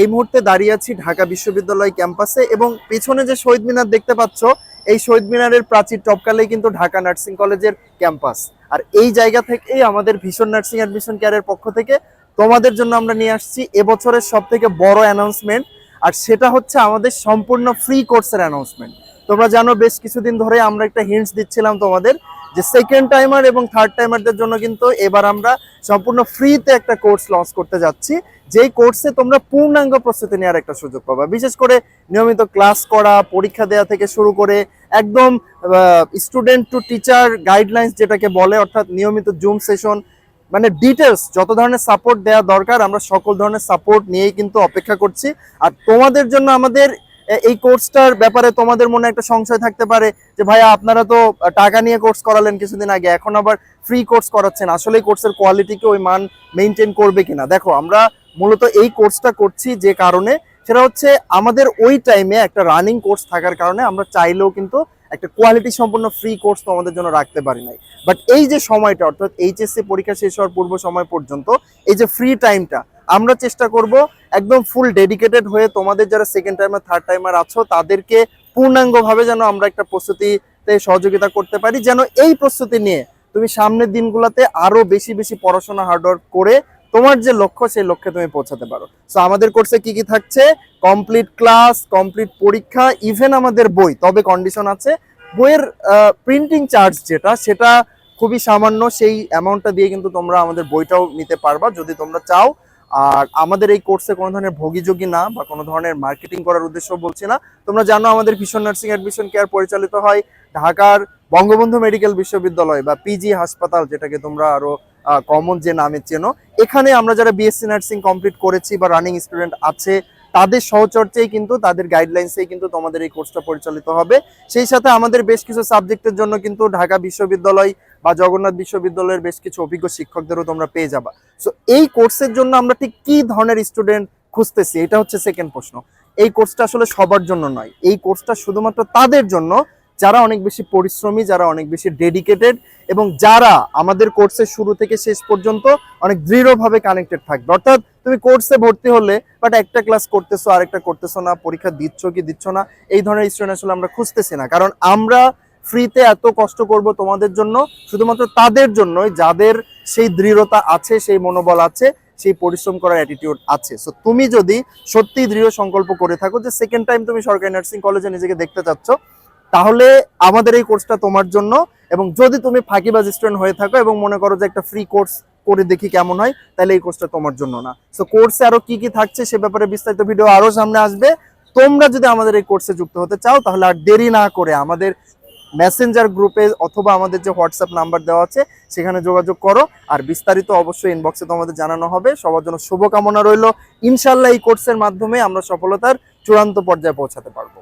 এই মুহূর্তে দাঁড়িয়ে আছি ঢাকা বিশ্ববিদ্যালয় ক্যাম্পাসে এবং পেছনে যে শহীদ মিনার দেখতে পাচ্ছ, এই শহীদ মিনারের প্রাচীর টপকালেই কিন্তু ঢাকা নার্সিং কলেজের ক্যাম্পাস। আর এই জায়গা থেকেই আমাদের ভীষণ নার্সিং অ্যাডমিশন কেয়ারের পক্ষ থেকে তোমাদের জন্য আমরা নিয়ে আসছি এবছরের সব থেকে বড় অ্যানাউন্সমেন্ট, আর সেটা হচ্ছে আমাদের সম্পূর্ণ ফ্রি কোর্সের অ্যানাউন্সমেন্ট। তোমরা জানো, বেশ কিছুদিন ধরে আমরা একটা হিন্টস দিচ্ছিলাম তোমাদের যে সেকেন্ড টাইমার এবং থার্ড টাইমারদের জন্য কিন্তু এবার আমরা সম্পূর্ণ ফ্রিতে একটা কোর্স লঞ্চ করতে যাচ্ছি। যেই কোর্সে তোমরা পূর্ণাঙ্গ প্রস্তুতি নেওয়ার একটা সুযোগ পাবা। বিশেষ করে নিয়মিত ক্লাস করা, পরীক্ষা দেওয়া থেকে শুরু করে একদম স্টুডেন্ট টু টিচার গাইডলাইন্স যেটাকে বলে, অর্থাৎ নিয়মিত জুম সেশন মানে ডিটেলস যত ধরনের সাপোর্ট দেওয়া দরকার, আমরা সকল ধরনের সাপোর্ট নিয়েই কিন্তু অপেক্ষা করছি। আর তোমাদের জন্য আমাদের এই কোর্সটার ব্যাপারে তোমাদের মনে একটা সংশয় থাকতে পারে যে, ভাইয়া, আপনারা তো টাকা নিয়ে কোর্স করালেন কিছুদিন আগে, এখন আবার ফ্রি কোর্স করাচ্ছেন। আসলে কোর্সের কোয়ালিটিকে ওই মান মেনটেন করবে কিনা? দেখো, আমরা মূলত এই কোর্সটা করছি যে কারণে, সেটা হচ্ছে আমাদের ওই টাইমে একটা রানিং কোর্স থাকার কারণে আমরা চাইলেও কিন্তু একটা কোয়ালিটি সম্পন্ন ফ্রি কোর্স তোমাদের জন্য রাখতে পারি নাই। বাট এই যে সময়টা, অর্থাৎ এইচএসসি পরীক্ষা শেষ হওয়ার পূর্ব সময় পর্যন্ত, এই যে ফ্রি টাইমটা আমরা চেষ্টা করব একদম ফুল ডেডিকেটেড হয়ে তোমাদের যারা সেকেন্ড টাইমার থার্ড টাইমার আছো, তাদেরকে পূর্ণাঙ্গভাবে যেন আমরা একটা প্রস্তুতিতে সহযোগিতা করতে পারি, যেন এই প্রস্তুতি নিয়ে তুমি সামনের দিনগুলোতে আরও বেশি বেশি পড়াশোনা হার্ডওয়ার্ক করে তোমার যে লক্ষ্য, সেই লক্ষ্যে তুমি পৌঁছাতে পারো। সো আমাদের কোর্সে কি কি থাকছে? কমপ্লিট ক্লাস কমপ্লিট পরীক্ষা ইভেন আমাদের বই, তবে কন্ডিশন আছে। বইয়ের প্রিন্টিং চার্জ যেটা, সেটা খুবই সামান্য, সেই অ্যামাউন্টটা দিয়ে কিন্তু তোমরা আমাদের বইটাও নিতে পারবা। যদি তোমরা চাও আর আমাদের এই কোর্সে কোনো ধরনের ভোগীযোগী না বা কোনো ধরনের মার্কেটিং করার উদ্দেশ্য বলছি না। তোমরা জানো আমাদের ভীষণ নার্সিং অ্যাডমিশন কেয়ার পরিচালিত হয় ঢাকার বঙ্গবন্ধু মেডিকেল বিশ্ববিদ্যালয় বা পিজি হাসপাতাল, যেটাকে তোমরা আরও কমন যে নামে চেনো। এখানে আমরা যারা বিএসসি নার্সিং কমপ্লিট করেছি বা রানিং স্টুডেন্ট আছে, তাদের সহচর্যেই কিন্তু, তাদের গাইডলাইন্সেই কিন্তু তোমাদের এই কোর্সটা পরিচালিত হবে। সেই সাথে আমাদের বেশ কিছু সাবজেক্টের জন্য কিন্তু ঢাকা বিশ্ববিদ্যালয় বা জগন্নাথ বিশ্ববিদ্যালয়ের বেশ কিছু অভিজ্ঞ শিক্ষকদেরও তোমরা পেয়ে যাবা। সো এই কোর্সের জন্য আমরা ঠিক কি ধরনের স্টুডেন্ট খুঁজতেছি? এটা হচ্ছে সেকেন্ড প্রশ্ন। এই কোর্সটা আসলে সবার জন্য নয়। এই কোর্সটা শুধুমাত্র তাদের জন্য, যারা অনেক বেশি পরিশ্রমী, যারা অনেক বেশি ডেডিকেটেড এবং যারা আমাদের কোর্সের শুরু থেকে শেষ পর্যন্ত অনেক দৃঢ়ভাবে কানেক্টেড থাকবে। অর্থাৎ তুমি কোর্সে ভর্তি হলে বাট একটা ক্লাস করতেছো, আরেকটা করতেছো না, পরীক্ষা দিচ্ছ কি দিচ্ছ না, এই ধরনের স্টুডেন্ট আসলে আমরা খুঁজতেছি না। কারণ আমরা ফ্রিতে এত কষ্ট করব তোমাদের জন্য, শুধুমাত্র তাদের জন্যই, যাদের সেই দৃঢ়তা আছে, সেই মনোবল আছে, সেই পরিশ্রম করার অ্যাটিটিউড আছে। সো তুমি যদি সত্যি দৃঢ় সংকল্প করে থাকো যে সেকেন্ড টাইম তুমি সরকারি নার্সিং কলেজে নিজেকে দেখতে চাচ্ছ, তাহলে আমাদের এই কোর্সটা তোমার জন্য এবং যদি তুমি ফাঁকিবাজ স্টুডেন্ট হয়ে থাকো এবং মনে করো যে একটা ফ্রি কোর্স করে দেখি কেমন হয়, তাহলে এই কোর্সটা তোমার জন্য না। সো কোর্সে আরও কি কি থাকছে সে ব্যাপারে বিস্তারিত ভিডিও আরও সামনে আসবে। তোমরা যদি আমাদের এই কোর্সে যুক্ত হতে চাও, তাহলে আর দেরি না করে আমাদের মেসেঞ্জার গ্রুপে অথবা আমাদের যে হোয়াটসঅ্যাপ নাম্বার দেওয়া আছে, সেখানে যোগাযোগ করো। আর বিস্তারিত অবশ্যই ইনবক্সে তোমাদের জানানো হবে। সবার জন্য শুভকামনা রইল। ইনশাল্লাহ এই কোর্সের মাধ্যমে আমরা সফলতার চূড়ান্ত পর্যায়ে পৌঁছাতে পারব।